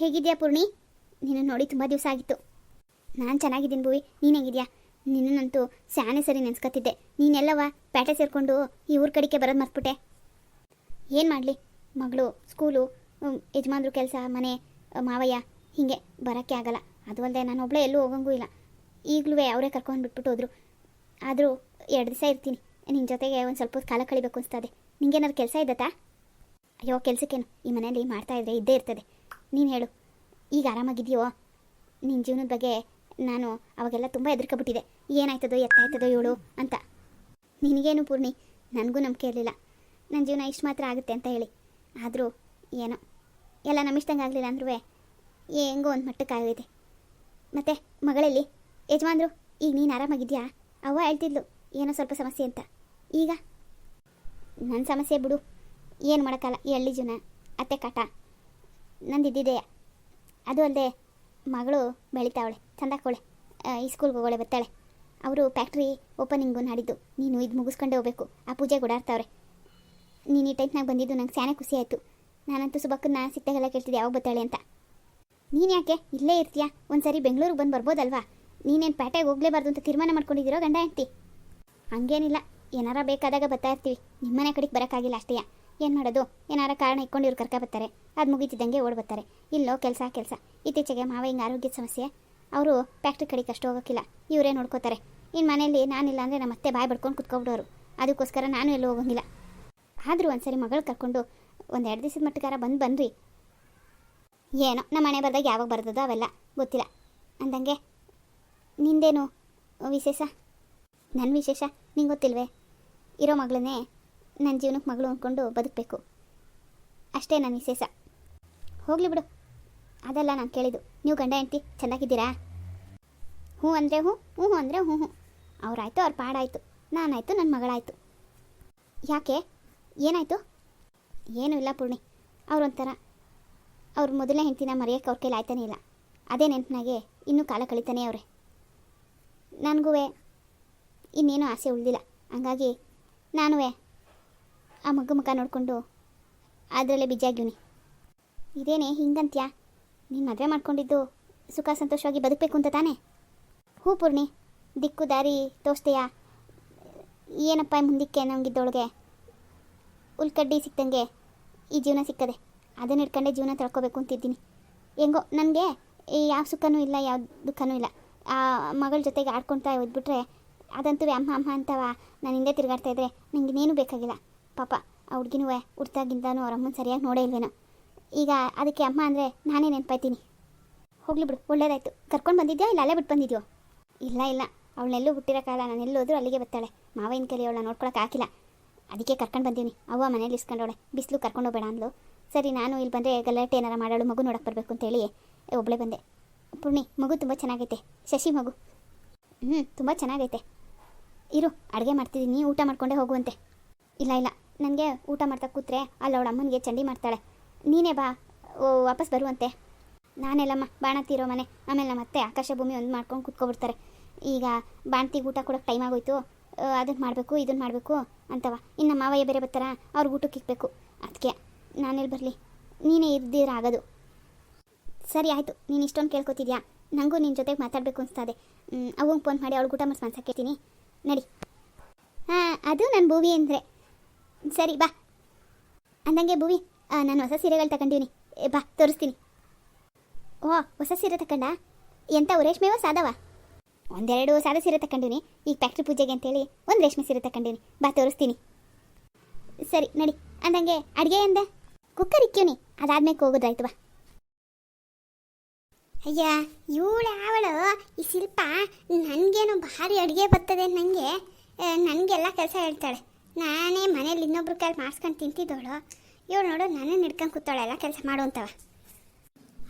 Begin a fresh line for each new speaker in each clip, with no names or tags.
ಹೇಗಿದ್ಯಾ ಪೂರ್ಣಿ? ನಿನ್ನ ನೋಡಿ ತುಂಬ ದಿವಸ ಆಗಿತ್ತು. ನಾನು ಚೆನ್ನಾಗಿದ್ದೀನಿ ಭೂವಿ. ನೀನು ಹೇಗಿದ್ಯಾ? ನಿನ್ನಂತೂ ಸ್ಯಾನೆ ಸರಿ ನೆನ್ಸ್ಕೊತಿದ್ದೆ ನೀನೆಲ್ಲವ ಪೇಟೆ ಸೇರಿಕೊಂಡು ಈ ಊರ ಕಡೆಗೆ ಬರೋದು ಮರ್ತ್ಬಿಟ್ಟೆ. ಏನು ಮಾಡಲಿ? ಮಗಳು, ಸ್ಕೂಲು ಯಜಮಾನ್ರು ಕೆಲಸ, ಮನೆ, ಮಾವಯ್ಯ ಹೀಗೆ ಬರೋಕ್ಕೆ ಆಗಲ್ಲ. ಅದು ಅಲ್ಲದೆ ನಾನು ಒಬ್ಬಳೇ ಎಲ್ಲೂ ಹೋಗಂಗೂ ಇಲ್ಲ. ಈಗಲೂ ಅವರೇ ಕರ್ಕೊಂಡು ಬಿಟ್ಬಿಟ್ಟು ಹೋದರು. ಆದರೂ ಎರಡು ದಿವಸ ಇರ್ತೀನಿ. ನಿನ್ನ ಜೊತೆಗೆ ಒಂದು ಸ್ವಲ್ಪ ಕಾಲ ಕಳಿಬೇಕು ಅನಿಸ್ತದೆ ನಿಂಗೇನಾದ್ರು ಕೆಲಸ ಇದ್ದತ್ತಾ? ಅಯ್ಯೋ, ಕೆಲಸಕ್ಕೇನು? ಈ ಮನೆಯಲ್ಲಿ ಮಾಡ್ತಾ ಇದ್ರೆ ಇದ್ದೇ ಇರ್ತದೆ. ನೀನು ಹೇಳು. ಈಗ ಆರಾಮಾಗಿದೆಯೋ? ನಿನ್ನ ಜೀವನದ ಬಗ್ಗೆ ನಾನು ಅವಾಗೆಲ್ಲ ತುಂಬ ಹೆದರ್ಕೊಬಿಟ್ಟಿದೆ. ಏನಾಯ್ತದೋ, ಎತ್ತಾಯ್ತದೋ ಇವಳು ಅಂತ. ನಿನಗೇನು ಪೂರ್ಣಿ? ನನಗೂ ನಂಬಿಕೆ ಇರಲಿಲ್ಲ. ನನ್ನ ಜೀವನ ಇಷ್ಟು ಮಾತ್ರ ಆಗುತ್ತೆ ಅಂತ ಹೇಳಿ. ಆದರೂ ಏನೋ. ಎಲ್ಲ ನಮ್ಮಿಷ್ಟಂಗೆ ಆಗಲಿಲ್ಲ ಅಂದ್ರೂ ಹೆಂಗೋ ಒಂದು ಮಟ್ಟಕ್ಕಾಗೈತೆ ಮತ್ತು ಮಗಳಲ್ಲಿ? ಯಜಮಾನ್ರು, ಈಗ ನೀನು ಆರಾಮಾಗಿದ್ಯಾ? ಅವ್ವ ಹೇಳ್ತಿದ್ಲು, ಏನೋ ಸ್ವಲ್ಪ ಸಮಸ್ಯೆ ಅಂತ. ಈಗ? ನನ್ನ ಸಮಸ್ಯೆ ಬಿಡು. ಏನು ಮಾಡೋಕ್ಕಲ್ಲ ಎಳ್ಳಿ ಜೀವನ. ಅತ್ತೆ ಕಾಟ. ನಂದಿದ್ದಿದೆ. ಅದು ಅಲ್ಲದೆ ಮಗಳು ಬೆಳಿತಾವಳೆ, ಚಂದಾಕೋಳೆ ಈ ಸ್ಕೂಲ್ಗೆ ಹೋಗೋಳೆ ಬರ್ತಾಳೆ. ಅವರು ಫ್ಯಾಕ್ಟ್ರಿ ಓಪನಿಂಗು ನಾಡಿದ್ದು ನೀನು ಇದು ಮುಗಿಸ್ಕೊಂಡೆ ಹೋಗ್ಬೇಕು. ಆ ಪೂಜೆ ಗುಡಾಡ್ತಾವ್ರೆ ನೀನು ಈ ಟೈಮ್ನಾಗ ಬಂದಿದ್ದು ನಂಗೆ ಸ್ಯಾನೆ ಖುಷಿ ಆಯಿತು. ನಾನಂತೂ ಸುಬಕ್ಕನ್ನ ಸಿಕ್ತಾಗೆಲ್ಲ ಕೇಳ್ತಿದ್ದೆ, ಯಾವಾಗ ಬತ್ತಾಳೆ ಅಂತ. ನೀನು ಯಾಕೆ? ಇಲ್ಲೇ ಇರ್ತೀಯಾ? ಒಂದು ಸರಿ ಬೆಂಗಳೂರಿಗೆ ಬಂದು ಬರ್ಬೋದಲ್ವಾ? ನೀನೇನು ಪ್ಯಾಟೆಗೆ ಹೋಗಲೇಬಾರ್ದು ಅಂತ ತೀರ್ಮಾನ ಮಾಡ್ಕೊಂಡಿದ್ದೀರೋ ಗಂಡ ಎಂತಿ ಹಂಗೇನಿಲ್ಲ. ಏನಾರ ಬೇಕಾದಾಗ ಬರ್ತಾ ಇರ್ತೀವಿ. ನಿಮ್ಮನೆ ಕಡೆಗೆ ಬರೋಕ್ಕಾಗಿಲ್ಲ ಅಷ್ಟೇ. ಏನು ಮಾಡೋದು? ಏನಾರ ಕಾರಣ ಇಟ್ಕೊಂಡು ಇವ್ರು ಕರ್ಕ ಬರ್ತಾರೆ. ಅದು ಮುಗಿತಿದ್ದಂಗೆ ಓಡ್ ಬರ್ತಾರೆ. ಇಲ್ಲೋ ಕೆಲಸ ಕೆಲಸ. ಇತ್ತೀಚೆಗೆ ಮಾವ ಹಿಂಗೆ ಆರೋಗ್ಯದ ಸಮಸ್ಯೆ. ಅವರು ಫ್ಯಾಕ್ಟ್ರಿ ಕಡೆಗೆ ಅಷ್ಟು ಹೋಗೋಕ್ಕಿಲ್ಲ ಇವರೇ ನೋಡ್ಕೋತಾರೆ. ಇನ್ನು ಮನೆಯಲ್ಲಿ ನಾನಿಲ್ಲ ಅಂದರೆ ನಮ್ಮ ಅತ್ತೆ ಬಾಯಿ ಬಡ್ಕೊಂಡು ಕುತ್ಕೊಬಿಡೋರು ಅದಕ್ಕೋಸ್ಕರ ನಾನು ಎಲ್ಲೂ ಹೋಗೋಂಗಿಲ್ಲ. ಆದರೂ ಒಂದು ಸರಿ ಮಗಳು ಕರ್ಕೊಂಡು ಒಂದು ಎರಡು ದಿವಸದ ಮಟ್ಟಕ್ಕಾರ ಬಂದು ಬನ್ನಿರಿ ಏನೋ ನಮ್ಮ ಮನೆ ಬರ್ದಾಗ ಯಾವಾಗ ಬರ್ತದೋ ಅವೆಲ್ಲ. ಗೊತ್ತಿಲ್ಲ. ಅಂದಂಗೆ, ನಿಂದೇನು ವಿಶೇಷ? ನನ್ನ ವಿಶೇಷ ನಿಂಗೆ ಗೊತ್ತಿಲ್ವೇ ಇರೋ ಮಗಳನ್ನೇ ನನ್ನ ಜೀವನಕ್ಕೆ ಮಗಳು ಅಂದ್ಕೊಂಡು ಬದುಕಬೇಕು. ಅಷ್ಟೇ ನನ್ನ ವಿಶೇಷ. ಹೋಗಲಿ ಬಿಡು. ಅದೆಲ್ಲ ನಾನು ಕೇಳಿದ್ದು. ನೀವು ಗಂಡ ಹೆಂಡ್ತಿ, ಚೆನ್ನಾಗಿದ್ದೀರಾ? ಹ್ಞೂ ಅಂದರೆ ಹ್ಞೂ ಹ್ಞೂ ಹ್ಞೂ ಅಂದರೆ ಹ್ಞೂ ಹ್ಞೂ. ಅವ್ರಾಯ್ತು, ಅವ್ರ ಪಾಡಾಯಿತು. ನಾನಾಯಿತು, ನನ್ನ ಮಗಳಾಯಿತು. ಯಾಕೆ? ಏನಾಯಿತು? ಏನೂ ಇಲ್ಲ ಪೂರ್ಣಿ. ಅವ್ರೊಂಥರ. ಅವ್ರ ಮೊದಲನೇ ಹೆಂಡ್ತಿನ ಮರೆಯೋಕ್ಕೆ ಅವ್ರ ಕೈಲಿ ಆಯ್ತಾನೇ ಇಲ್ಲ. ಅದೇ ನೆನಪಿನಾಗೆ ಇನ್ನೂ ಕಾಲ ಕಳೀತಾನೆ ಅವರೇ. ನನಗೂ ಇನ್ನೇನು ಆಸೆ ಉಳಿದಿಲ್ಲ. ಹಂಗಾಗಿ ನಾನು ಆ ಮಗು ಮುಖ ನೋಡಿಕೊಂಡು, ಅದರಲ್ಲೇ ಬಿಜ್ಜಾಗಿವ್ನಿ ಇದೇನೇ ಹಿಂಗಂತ್ಯಾ? ನೀನು ಮದುವೆ ಮಾಡ್ಕೊಂಡಿದ್ದು ಸುಖ ಸಂತೋಷವಾಗಿ ಬದುಕಬೇಕು ಅಂತ ತಾನೇ? ಹೂ ಪೂರ್ಣಿ, ದಿಕ್ಕು ದಾರಿ ತೋರಿಸ್ತೀಯಾ? ಏನಪ್ಪ ಮುಂದಕ್ಕೆ ನಮಗಿದ್ದೊಳಗೆ ಉಲ್ಕಡ್ಡಿ ಸಿಕ್ದಂಗೆ ಈ ಜೀವನ ಸಿಕ್ಕದೆ. ಅದನ್ನ ಇಟ್ಕೊಂಡೆ ಜೀವನ ತಳ್ಕೋಬೇಕು ಅಂತಿದ್ದೀನಿ. ಹೆಂಗೋ, ನನಗೆ ಯಾವ ಸುಖನೂ ಇಲ್ಲ, ಯಾವ ದುಃಖನೂ ಇಲ್ಲ. ಆ ಮಗಳ ಜೊತೆಗೆ ಆಡ್ಕೊಳ್ತಾ ಹೋದ್ಬಿಟ್ರೆ ಅದಂತೂ ಅಮ್ಮ ಅಮ್ಮ ಅಂತವ? ನಾನು ಹಿಂದೆ ತಿರುಗಾಡ್ತಾ ಇದ್ದರೆ ನನಗೆ ಇನ್ನೇನು ಬೇಕಾಗಿಲ್ಲ. ಪಾಪ, ಆ ಹುಡುಗಿನೂ ಹುಡ್ತಾಗಿಂದನೂ ಅವ್ರ ಅಮ್ಮನ ಸರಿಯಾಗಿ ನೋಡೇ ಇಲ್ವೇನೋ. ಈಗ ಅದಕ್ಕೆ ಅಮ್ಮ ಅಂದರೆ ನಾನೇ ನೆನಪಾಯ್ತೀನಿ. ಹೋಗ್ಲಿ ಬಿಡು, ಒಳ್ಳೇದಾಯ್ತು. ಕರ್ಕೊಂಡು ಬಂದಿದ್ಯಾ ಇಲ್ಲ ಅಲ್ಲೇ ಬಿಟ್ಟು ಬಂದಿದ್ಯೋ? ಇಲ್ಲ ಇಲ್ಲ. ಅವಳನ್ನೆಲ್ಲೂ ಕಾಲ ನಾನು ಎಲ್ಲೋದ್ರೂ ಅಲ್ಲಿಗೆ ಬರ್ತಾಳೆ. ಮಾವಿನ ಕಲಿ ಅವಳ ನೋಡ್ಕೊಳಕ್ಕೆ ಹಾಕಿಲ್ಲ. ಅದಕ್ಕೆ ಕರ್ಕೊಂಡು ಬಂದೀನಿ ಅವ್ವ ಮನೇಲಿ ಇಸ್ಕೊಂಡವಳೆ. ಬಿಸಿಲು ಕರ್ಕೊಂಡು ಹೋಗ್ಬೇಡ ಅಂದ್ಲು. ಸರಿ, ನಾನು ಇಲ್ಲಿ ಬಂದರೆ ಗಲಾಟೆ ಏನಾರ ಮಾಡೋಳು, ಮಗು ನೋಡಕ್ಕೆ ಬರಬೇಕು ಅಂತೇಳಿ ಒಬ್ಬಳೇ ಬಂದೆ. ಪುಣ್ಯ ಮಗು ತುಂಬ ಚೆನ್ನಾಗೈತೆ. ಶಶಿ ಮಗು. ಹ್ಞೂ ತುಂಬ ಚೆನ್ನಾಗೈತೆ. ಇರು, ಅಡುಗೆ ಮಾಡ್ತಿದ್ದೀನಿ, ಊಟ ಮಾಡಿಕೊಂಡೇ ಹೋಗುವಂತೆ. ಇಲ್ಲ ಇಲ್ಲ. ನನಗೆ ಊಟ ಮಾಡ್ತಾ ಕೂತ್ರೆ ಅಲ್ಲಿ ಅವಳ ಅಮ್ಮನಿಗೆ ಚಂಡಿ ಮಾಡ್ತಾಳೆ. ನೀನೇ ಬಾ ವಾಪಸ್ ಬರುವಂತೆ. ನಾನೆಲ್ಲಮ್ಮ ಬಾಣತಿರೋ ಮನೆ. ಆಮೇಲೆ ನಮ್ಮ ಅತ್ತೆ ಆಕಾಶ ಭೂಮಿ ಒಂದು ಮಾಡ್ಕೊಂಡು ಕೂತ್ಕೊಬಿಡ್ತಾರೆ. ಈಗ ಬಾಣ್ತಿಗೆ ಊಟ ಕೊಡೋಕೆ ಟೈಮ್ ಆಗೋಯ್ತು. ಅದನ್ನು ಮಾಡಬೇಕು ಇದನ್ನು ಮಾಡಬೇಕು ಅಂತವ. ಇನ್ನು ಮಾವಯ್ಯ ಬೇರೆ ಬರ್ತಾರ ಅವ್ರಿಗೆ ಊಟಕ್ಕೆ ಇಕ್ಬೇಕು. ಅದಕ್ಕೆ ನಾನೆಲ್ಲಿ ಬರಲಿ? ನೀನೇ ಇರ್ದಿರಾಗೋದು. ಸರಿ, ಆಯಿತು. ನೀನು ಇಷ್ಟೊಂದು ಕೇಳ್ಕೊತಿದ್ಯಾ? ನನಗೂ ನಿನ್ನ ಜೊತೆಗೆ ಮಾತಾಡಬೇಕು ಅನಿಸ್ತದೆ. ಅವಂಗೆ ಫೋನ್ ಮಾಡಿ ಅವಳು ಊಟ ಮಾಡಿಸಿ ಮನ್ಸಕ್ಕೇತೀನಿ ನಡಿ. ಹಾಂ, ಅದು ನನ್ನ ಭೂವಿ ಅಂದರೆ. ಸರಿ, ಬಾ. ಅಂದಂಗೆ ಭುವಿ ನಾನು ಹೊಸ ಸೀರೆಗಳು ತಗೊಂಡಿವ್ನಿ. ಬಾ, ತೋರಿಸ್ತೀನಿ. ಓ, ಹೊಸ ಸೀರೆ ತಕೊಂಡ? ಎಂತ ರೇಷ್ಮೆವ ಸಾದವ? ಒಂದೆರಡು ಸಾದ ಸೀರೆ ತಗೊಂಡಿವ್ನಿ ಈಗ ಫ್ಯಾಕ್ಟ್ರಿ ಪೂಜೆಗೆ ಅಂತೇಳಿ ಒಂದು ರೇಷ್ಮೆ ಸೀರೆ ತಗೊಂಡಿವ್ನಿ ಬಾ, ತೋರಿಸ್ತೀನಿ. ಸರಿ, ನಡಿ. ಅಂದಂಗೆ, ಅಡುಗೆ ಎಂದೆ? ಕುಕ್ಕರ್ ಇಕ್ಕಿವ್ನಿ. ಅದಾದ್ಮೇಲೆ ಹೋಗೋದಾಯ್ತು ಬಾ. ಅಯ್ಯ, ಇವಳು ಅವಳು. ಈ ಶಿಲ್ಪ, ನನಗೇನು ಭಾರಿ ಅಡುಗೆ ಬರ್ತದೆ ನನಗೆ ನನಗೆಲ್ಲ ಕೆಲಸ ಹೇಳ್ತಾಳೆ. ನಾನೇ ಮನೇಲಿ ಇನ್ನೊಬ್ರ ಕೈ ಮಾಡಿಸ್ಕೊಂಡು ತಿಂತಿದ್ದೋಳು. ಇವಳು ನೋಡು ನಾನೇ ನಿಡ್ಕೊಂಡು ಕೂತಾಳೆ, ಎಲ್ಲ ಕೆಲಸ ಮಾಡುವಂತವ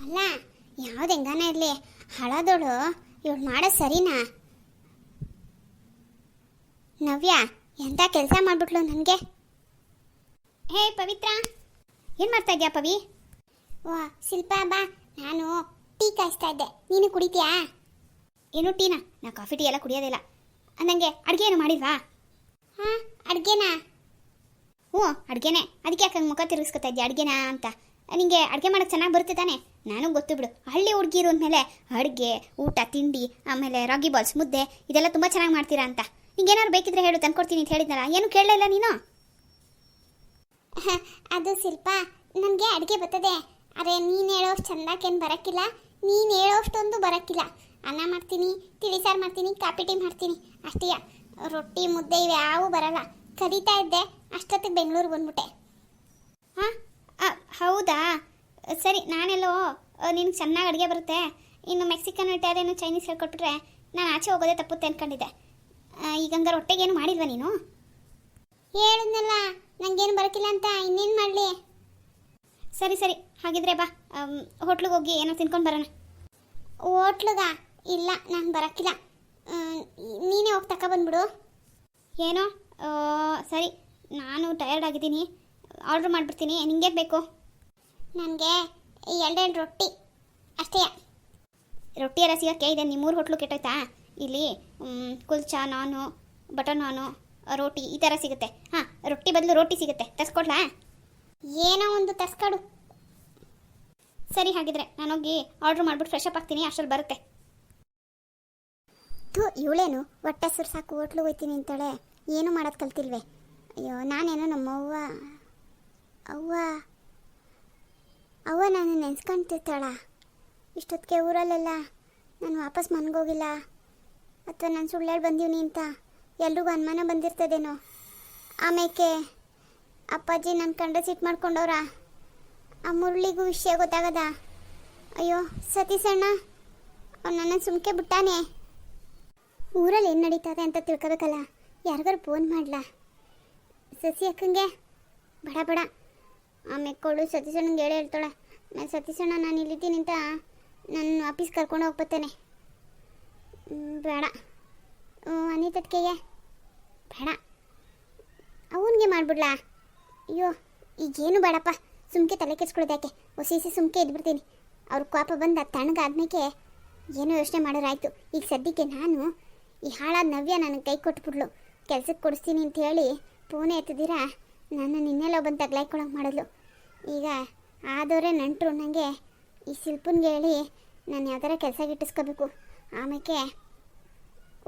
ಅಲ್ಲ, ಯಾವ್ದು ಹೆಂಗಾನ ಇರಲಿ, ಹಳದೋಳು, ಇವಳು ಮಾಡೋದು ಸರಿನಾ? ನವ್ಯ ಎಂಥ ಕೆಲಸ ಮಾಡಿಬಿಟ್ಲು ನನಗೆ? ಹೇ, ಪವಿತ್ರ! ಏನು ಮಾಡ್ತಾ ಇದೆಯಾ ಪವಿ? ಓ, ಶಿಲ್ಪ, ಬಾ. ನಾನು ಟೀ ಕಾಯಿಸ್ತಾ ಇದ್ದೆ. ನೀನು ಕುಡಿತೀಯಾ? ಏನು ಟೀನಾ? ನಾ ಕಾಫಿ ಟೀ ಎಲ್ಲ ಕುಡಿಯೋದಿಲ್ಲ ಅಂದಂಗೆ ಅಡುಗೆ ಏನು ಮಾಡಿಲ್ವಾ? ಹಾಂ ಅಡುಗೆನಾ? ಹ್ಞೂ, ಅಡುಗೆನೇ. ಅದಕ್ಕೆ ಯಾಕೆ ಮುಖ ತಿರುಗಿಸ್ಕೊತಾ ಇದ್ದೀಯ ಅಡುಗೆನಾ ಅಂತ. ನಿಂಗೆ ಅಡುಗೆ ಮಾಡೋಕ್ಕೆ ಚೆನ್ನಾಗಿ ಬರುತ್ತೆ ತಾನೆ? ನಾನು ಗೊತ್ತು ಬಿಡು. ಹಳ್ಳಿ ಹುಡುಗಿರು ಅಂದಮೇಲೆ ಅಡುಗೆ, ಊಟ, ತಿಂಡಿ, ಆಮೇಲೆ ರಾಗಿ ಬಾಲ್ಸ್, ಮುದ್ದೆ, ಇದೆಲ್ಲ ತುಂಬ ಚೆನ್ನಾಗಿ ಮಾಡ್ತೀರಾ ಅಂತ. ನಿಂಗೇನಾದ್ರು ಬೇಕಿದ್ರೆ ಹೇಳು, ತಂದ್ಕೊಡ್ತೀನಿ ಅಂತ ಹೇಳಿದ್ನಲ್ಲ, ಏನು ಕೇಳಲಿಲ್ಲ ನೀನು?
ಅದು ಶಿಲ್ಪ, ನನಗೆ ಅಡುಗೆ ಬರ್ತದೆ. ಅರೆ, ನೀನು ಹೇಳೋಷ್ಟು ಚೆಂದಕ್ಕೇನು ಬರೋಕ್ಕಿಲ್ಲ. ನೀನು ಹೇಳೋಷ್ಟೊಂದು ಬರೋಕ್ಕಿಲ್ಲ. ಅನ್ನ ಮಾಡ್ತೀನಿ, ತಿಳಿ ಸಾರು ಮಾಡ್ತೀನಿ, ಕಾಪಿ ಟೀ ಮಾಡ್ತೀನಿ. ಅಷ್ಟೇ, ರೊಟ್ಟಿ, ಮುದ್ದೆ ಇವು ಯಾವೂ ಬರಲ್ಲ. ಕರೀತಾ ಇದ್ದೆ. ಅಷ್ಟೊತ್ತಿಗೆ ಬೆಂಗಳೂರಿಗೆ ಬಂದ್ಬಿಟ್ಟೆ.
ಹಾಂ? ಹೌದಾ? ಸರಿ ನಾನೆಲ್ಲೋ ನಿನ್ಗೆ ಚೆನ್ನಾಗಿ ಅಡುಗೆ ಬರುತ್ತೆ. ಇನ್ನು ಮೆಕ್ಸಿಕನ್ ಇಟಾಲಿಯನ್ ಚೈನೀಸ್ ಹೇಳ್ಕೊಟ್ಬಿಟ್ರೆ ನಾನು ಆಚೆ ಹೋಗೋದೇ ತಪ್ಪುತ್ತೆ ಅಂದ್ಕೊಂಡಿದ್ದೆ ಈಗ ಹಂಗಾರೆ ಹೊಟ್ಟೆಗೇನು ಮಾಡಿಲ್ವ ನೀನು?
ಹೇಳಿದ್ನಲ್ಲ ನನಗೇನು ಬರೋಕ್ಕಿಲ್ಲ ಅಂತ ಇನ್ನೇನು ಮಾಡಲಿ?
ಸರಿ ಸರಿ ಹಾಗಿದ್ರೆ ಬಾ. ಹೋಟ್ಲಿಗೆ ಹೋಗಿ ಏನೋ ತಿನ್ಕೊಂಡು ಬರೋಣ.
ಹೋಟ್ಲುಗ? ಇಲ್ಲ ನಾನು ಬರೋಕ್ಕಿಲ್ಲ. ನೀನೇ ಹೋಗಿ ತಗೊಬಂದ್ಬಿಡು
ಏನೋ? ಆ, ಸರಿ, ನಾನು ಟಯರ್ಡ್ ಆಗಿದ್ದೀನಿ. ಆರ್ಡ್ರ್ ಮಾಡಿಬಿಡ್ತೀನಿ. ನಿಂಗೆ ಬೇಕು?
ನನಗೆ ಎರಡೆರಡು ರೊಟ್ಟಿ. ಅಷ್ಟೇ.
ರೊಟ್ಟಿ ಎಲ್ಲ ಸಿಗೋಕ್ಕೆ ಇದೆ. ನಿಮ್ಮೂರು ಹೋಟ್ಲು ಕೆಟ್ಟೋಯ್ತಾ? ಇಲ್ಲಿ ಕುಲ್ಚಾ, ನಾನು, ಬಟರ್ ನಾನು, ರೋಟಿ ಈ ಥರ ಸಿಗುತ್ತೆ. ಹಾಂ, ರೊಟ್ಟಿ ಬದಲು ರೋಟಿ ಸಿಗುತ್ತೆ. ತರಿಸ್ಕೊಡ್ಲಾ?
ಏನೋ ಒಂದು ತರ್ಸ್ಕೊಡು.
ಸರಿ, ಹಾಗಿದ್ರೆ ನಾನೋಗಿ ಆರ್ಡ್ರ್ ಮಾಡ್ಬಿಟ್ಟು ಫ್ರೆಶ್ ಅಪ್ ಆಗ್ತೀನಿ. ಅಷ್ಟರಲ್ಲಿ ಬರುತ್ತೆ.
ಇವಳೇನು? ಹೊಟ್ಟೆ ಸುರು ಸಾಕು. ಹೋಟ್ಲು ಹೋಯ್ತೀನಿ ಅಂತಾಳೆ. ಏನು ಮಾಡೋದು ಕಲ್ತಿಲ್ವೇ? ಅಯ್ಯೋ, ನಾನೇನೋ ನಮ್ಮವ್ವ, ಅವ್ವ ಅವ್ವ ನಾನು ನೆನ್ಸ್ಕೊಂತಿರ್ತಾಳ. ಇಷ್ಟೊತ್ತಿಗೆ ಊರಲ್ಲೆಲ್ಲ ನಾನು ವಾಪಸ್ ಮನ್ಗೋಗಿಲ್ಲ. ಅಥವಾ ನಾನು ಸುಳ್ಳೇಳಿ ಬಂದೀವಿ ಅಂತ ಎಲ್ರಿಗೂ ಅನುಮಾನ ಬಂದಿರ್ತದೇನೋ. ಆಮೇಲೆ ಅಪ್ಪಾಜಿ ನನ್ನ ಕಂಡ ಸಿಟ್ಟು ಮಾಡ್ಕೊಂಡವ್ರ? ಆ ಮುರುಳಿಗೂ ವಿಷಯ ಗೊತ್ತಾಗದ? ಅಯ್ಯೋ ಸತೀಸಣ್ಣ ಅವ್ನು ನನ್ನ ಸುಮ್ಕೆ ಬಿಟ್ಟಾನೆ? ಊರಲ್ಲಿ ಏನು ನಡೀತದೆ ಅಂತ ತಿಳ್ಕೊಬೇಕಲ್ಲ? ಯಾರಿಗಾರು ಫೋನ್ ಮಾಡ್ಲಾ? ಸಸಿ ಅಕ್ಕಂಗೆ? ಬಡ ಬಡ. ಆಮೇಲೆ ಕೊಡು ಸತೀಶಣ್ಣಂಗೆ ಹೇಳಿ ಹೇಳ್ತಾಳೆ. ನಾನು ಸತೀಶಣ್ಣ, ನಾನು ಇಲ್ಲಿದ್ದೀನಿ ಅಂತ ನನ್ನ ವಾಪೀಸ್ ಕರ್ಕೊಂಡು ಹೋಗ್ಬತ್ತೇನೆ ಬೇಡ. ಅನಿತತ್ಕೆಗೆ ಬೇಡ. ಅವನಿಗೆ ಮಾಡಿಬಿಡ್ಲಾ? ಅಯ್ಯೋ, ಈಗೇನು ಬೇಡಪ್ಪ. ಸುಮ್ಕೆ ತಲೆ ಕೆಡ್ಸ್ಕೊಳ್ಳೋದ್ಯಾಕೆ ಹೊಸಿ ಸುಮ್ಕೆ ಇದ್ಬಿಡ್ತೀನಿ. ಅವ್ರ ಕೋಪ ಬಂದ ತಣ್ಣಗಾದ್ಮೇಲೆ ಏನೋ ಯೋಚನೆ ಮಾಡೋರಾಯ್ತು. ಈಗ ಸದ್ಯಕ್ಕೆ ನಾನು ಈ ಹಾಳಾದ ನವ್ಯ ನನಗೆ ಕೈ ಕೊಟ್ಬಿಡ್ಲು ಕೆಲ್ಸಕ್ಕೆ ಕೊಡಿಸ್ತೀನಿ ಅಂತ ಹೇಳಿ ಫೋನ್ ಎತ್ತಿದ್ದೀರಾ? ನನ್ನ ನಿನ್ನೆಲ್ಲ ಬಂದು ತಗ್ಲಾಯ್ಕೊಳಕ್ಕೆ ಮಾಡಲು ಈಗ ಆದವರೇ ನಂಟರು ನನಗೆ ಈ ಶಿಲ್ಪನ್ಗೆ ಹೇಳಿ ನಾನು ಯಾವ್ದಾರ ಕೆಲಸ ಗಿಟ್ಟಿಸ್ಕೋಬೇಕು ಆಮೇಲೆ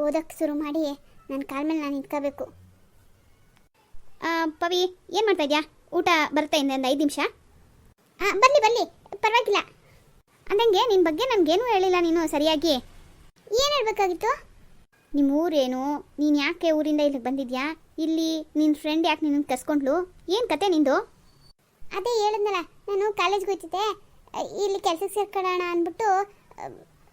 ಓದೋಕ್ಕೆ ಶುರು ಮಾಡಿ ನನ್ನ ಕಾಲ ಮೇಲೆ ನಾನು ನಿಂತ್ಕೋಬೇಕು.
ಪವಿ, ಏನು ಮಾಡ್ತಾ ಇದೆಯಾ? ಊಟ ಬರುತ್ತೆ ಒಂದು ಐದು ನಿಮಿಷ?
ಹಾಂ ಬನ್ನಿ ಬನ್ನಿ ಪರವಾಗಿಲ್ಲ.
ಅಂದಂಗೆ ನಿನ್ನ ಬಗ್ಗೆ ನನಗೇನು ಹೇಳಿಲ್ಲ ನೀನು ಸರಿಯಾಗಿ.
ಏನು ಹೇಳ್ಬೇಕಾಗಿತ್ತು?
ನಿಮ್ಮ ಊರೇನು ನೀನು ಯಾಕೆ ಊರಿಂದ ಇಲ್ಲಿಗೆ ಬಂದಿದ್ಯಾ? ಇಲ್ಲಿ ನಿನ್ನ ಫ್ರೆಂಡ್ ಯಾಕೆ ನಿನ್ನ ಕಸ್ಕೊಂಡ್ಲು ಏನು ಕತೆ ನಿಂದು?
ಅದೇ ಹೇಳಿದ್ನಲ್ಲ ನಾನು ಕಾಲೇಜ್ಗೆ ಹೋಗ್ತಿದ್ದೆ ಇಲ್ಲಿ ಕೆಲಸಕ್ಕೆ ಸೇರ್ಕೊಳ್ಳೋಣ ಅಂದ್ಬಿಟ್ಟು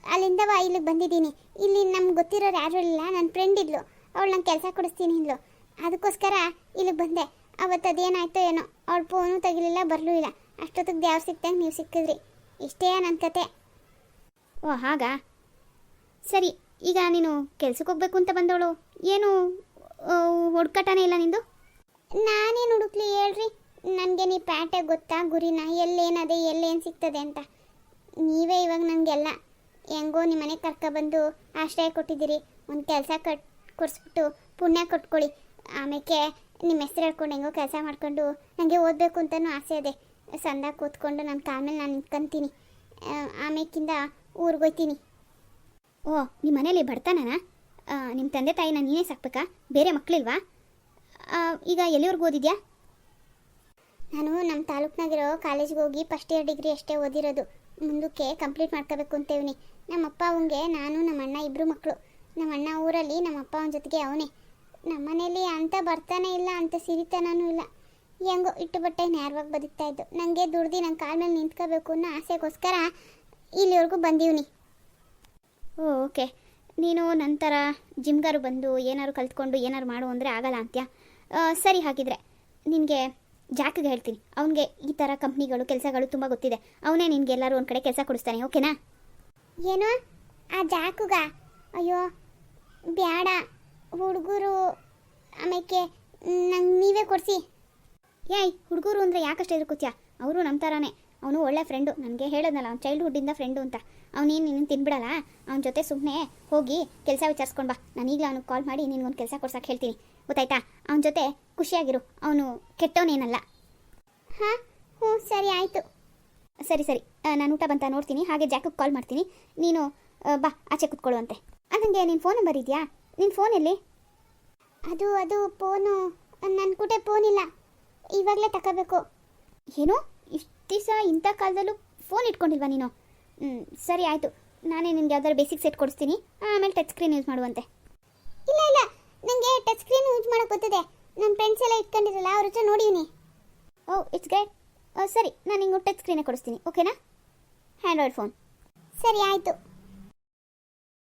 ಅಲ್ಲಿಂದ ವಾ ಇಲ್ಲಿಗೆ ಬಂದಿದ್ದೀನಿ. ಇಲ್ಲಿ ನಮ್ಗೆ ಗೊತ್ತಿರೋರು ಯಾರು ಇಲ್ಲ ನನ್ನ ಫ್ರೆಂಡ್ ಇದ್ಲು. ಅವಳು ನಂಗೆ ಕೆಲಸ ಕೊಡಿಸ್ತೀನಿ ಅಂದ್ಲು. ಅದಕ್ಕೋಸ್ಕರ ಇಲ್ಲಿಗೆ ಬಂದೆ. ಅವತ್ತು ಅದೇನಾಯ್ತೋ ಏನೋ ಅವಳು ಫೋನು ತೆಗಿಲಿಲ್ಲ ಬರಲೂ ಇಲ್ಲ. ಅಷ್ಟೊತ್ತಿಗೆ ದೇವ್ರು ಸಿಕ್ತಂಗೆ ನೀವು ಸಿಕ್ಕಿದ್ರಿ. ಇಷ್ಟೇ ನನ್ನ ಕತೆ.
ಓ ಹಾಗಾ? ಸರಿ ಈಗ ನೀನು ಕೆಲ್ಸಕ್ಕೆ ಹೋಗ್ಬೇಕು ಅಂತ ಬಂದವಳು. ಏನು ಹುಡ್ಕಾಟನೇ ಇಲ್ಲ ನಿಂದು?
ನಾನೇನು ಹುಡುಕ್ಲಿ ಹೇಳ್ರಿ. ನನಗೆ ನೀ ಪ್ಯಾಟೆ ಗೊತ್ತಾ ಗುರಿನ? ಎಲ್ಲೇನದೆ, ಎಲ್ಲೇನು ಸಿಗ್ತದೆ ಅಂತ. ನೀವೇ ಇವಾಗ ನನಗೆಲ್ಲ ಹೆಂಗೋ ನಿಮ್ಮ ಮನೆಗೆ ಕರ್ಕೊಬಂದು ಆಶ್ರಯ ಕೊಟ್ಟಿದ್ದೀರಿ. ಒಂದು ಕೆಲಸ ಕಟ್, ಕೊಡಿಸ್ಬಿಟ್ಟು ಪುಣ್ಯ ಕೊಟ್ಕೊಳ್ಳಿ ಆಮೇಲೆ ನಿಮ್ಮ ಹೆಸ್ರು ಹೇಳ್ಕೊಂಡು ಹೆಂಗೋ ಕೆಲಸ ಮಾಡ್ಕೊಂಡು ನನಗೆ ಓದಬೇಕು ಅಂತಲೂ ಆಸೆ ಇದೆ. ಸಂದ ಕೂತ್ಕೊಂಡು ನನ್ನ ಕಾಮೇಲೆ ನಾನು ನಿಂತ್ಕೊಂತೀನಿ. ಊರಿಗೆ ಹೋಗ್ತೀನಿ
ಓ ನಿಮ್ಮ ಮನೇಲಿ ಬಡ್ತಾನಾ ನಿಮ್ಮ ತಂದೆ ತಾಯಿನ ನೀನೇ ಸಾಕ್ಬೇಕಾ? ಬೇರೆ ಮಕ್ಕಳಿಲ್ವಾ ಈಗ ಎಲ್ಲಿವರೆಗೂ ಓದಿದ್ಯಾ?
ನಾನು ನಮ್ಮ ತಾಲೂಕ್ನಾಗಿರೋ ಕಾಲೇಜ್ಗೆ ಹೋಗಿ ಫಸ್ಟ್ ಇಯರ್ ಡಿಗ್ರಿ ಅಷ್ಟೇ ಓದಿರೋದು. ಮುಂದಕ್ಕೆ ಕಂಪ್ಲೀಟ್ ಮಾಡ್ಕೋಬೇಕು ಅಂತೇವ್ನಿ ನಮ್ಮ ಅಪ್ಪ ಅವಂಗೆ ನಾನು ನಮ್ಮ ಅಣ್ಣ ಇಬ್ಬರು ಮಕ್ಕಳು ನಮ್ಮ ಅಣ್ಣ ಊರಲ್ಲಿ ನಮ್ಮ ಅಪ್ಪ ಅವನ ಜೊತೆಗೆ ಅವನೇ. ನಮ್ಮ ಮನೇಲಿ ಅಂತ ಬರ್ತಾನೆ ಇಲ್ಲ, ಅಂತ ಸಿರಿತನೂ ಇಲ್ಲ. ಹೆಂಗೋ ಇಟ್ಟು ಬಟ್ಟೆ ನೇರವಾಗಿ ಬದುಕ್ತಾ ಇದ್ದು. ನನಗೆ ದುಡ್ದು ನನ್ನ ಕಾಲ ಮೇಲೆ ನಿಂತ್ಕೋಬೇಕು ಅನ್ನೋ ಆಸೆಗೋಸ್ಕರ ಇಲ್ಲಿವರೆಗೂ ಬಂದೀವ್ನಿ.
ಓಕೆ. ನೀನು ನಂತರ ಜಿಮ್ಗಾರು ಬಂದು ಏನಾದ್ರು ಕಲ್ತ್ಕೊಂಡು ಏನಾದ್ರು ಮಾಡು ಅಂದರೆ ಆಗಲ್ಲ ಅಂತ್ಯ? ಸರಿ ಹಾಗಿದ್ರೆ. ನಿನಗೆ ಜಾಕಿಗೆ ಹೇಳ್ತೀನಿ. ಅವನಿಗೆ ಈ ಥರ ಕಂಪ್ನಿಗಳು ಕೆಲಸಗಳು ತುಂಬ ಗೊತ್ತಿದೆ. ಅವನೇ ನಿನಗೆ ಎಲ್ಲರೂ ಒಂದು ಕಡೆ ಕೆಲಸ ಕೊಡಿಸ್ತಾನೆ ಓಕೆನಾ?
ಏನೋ? ಆ ಜಾಕುಗ? ಅಯ್ಯೋ ಬ್ಯಾಡ. ಹುಡುಗರು ಆಮೇಲೆ ನಂಗೆ ನೀವೇ ಕೊಡಿಸಿ.
ಏಯ್ ಹುಡುಗರು ಅಂದರೆ ಯಾಕಷ್ಟು ಎದುರ್ಕೋತ್ಯಾ ಅವರು ನಮ್ಮ ಥರನೇ ಅವನು ಒಳ್ಳೆ ಫ್ರೆಂಡು ನನಗೆ ಹೇಳೋದಲ್ಲ, ಅವ್ನು ಚೈಲ್ಡ್ಹುಡ್ಡಿಂದ ಫ್ರೆಂಡು ಅಂತ. ಅವನೇನು ನಿನ್ನ ತಿನ್ಬಿಡಲ್ಲ? ಅವನ ಜೊತೆ ಸುಮ್ಮನೆ ಹೋಗಿ ಕೆಲಸ ವಿಚಾರಿಸ್ಕೊಂಡು ಬಾ. ನಾನು ಅವ್ನಿಗೆ ಕಾಲ್ ಮಾಡಿ ನಿನಗೊಂದು ಕೆಲಸ ಕೊಡ್ಸಕ್ಕೆ ಹೇಳ್ತೀನಿ. ಗೊತ್ತಾಯ್ತಾ? ಅವನ ಜೊತೆ ಖುಷಿಯಾಗಿರು. ಅವನು ಕೆಟ್ಟವನೇನಲ್ಲ.
ಹಾಂ? ಹ್ಞೂ, ಸರಿ ಆಯಿತು.
ಸರಿ ಸರಿ. ನಾನು ಊಟ ಬಂತ ನೋಡ್ತೀನಿ. ಹಾಗೆ ಜಾಕಕ್ಕೆ ಕಾಲ್ ಮಾಡ್ತೀನಿ. ನೀನು ಬಾ, ಆಚೆ ಕುತ್ಕೊಳ್ಳುವಂತೆ. ಅದಂಗೆ ನಿನ್ನ ಫೋನ್ ನಂಬರ್ ಇದೆಯಾ? ನಿನ್ನ ಫೋನ್ ಎಲ್ಲಿ?
ಅದು ಅದು ಫೋನು ನನ್ನ ಕೂಡ ಫೋನ್ ಇಲ್ಲ. ಇವಾಗಲೇ ತಗೋಬೇಕು
ಏನು? ದಿವಸ ಇಂಥ ಕಾಲದಲ್ಲೂ ಫೋನ್ ಇಟ್ಕೊಂಡಿಲ್ವಾ ನೀನು? ಹ್ಞೂ ಸರಿ ಆಯಿತು. ನಾನೇ ನಿನಗೆ ಯಾವ್ದಾದ್ರು ಬೇಸಿಕ್ ಸೆಟ್ ಕೊಡಿಸ್ತೀನಿ. ಆಮೇಲೆ ಟಚ್ ಸ್ಕ್ರೀನ್ ಯೂಸ್ ಮಾಡುವಂತೆ.
ಇಲ್ಲ ಇಲ್ಲ. ನನಗೆ ಟಚ್ ಸ್ಕ್ರೀನ್ ಯೂಸ್ ಮಾಡೋಕೆ ಗೊತ್ತಿದೆ. ನನ್ನ ಫ್ರೆಂಡ್ಸ್ ಎಲ್ಲ ಇಟ್ಕೊಂಡಿರಲ್ಲ ಅವ್ರ ಹತ್ರ ನೋಡೀನಿ
ಓ ಇಟ್ಸ್ ಗೈಡ್ ಸರಿ. ನಾನು ನಿಂಗೆ ಟಚ್ ಸ್ಕ್ರೀನೇ ಕೊಡಿಸ್ತೀನಿ. ಓಕೆನಾ ಹ್ಯಾಂಡ್ರಾಯ್ಡ್ ಫೋನ್
ಸರಿ, ಆಯಿತು.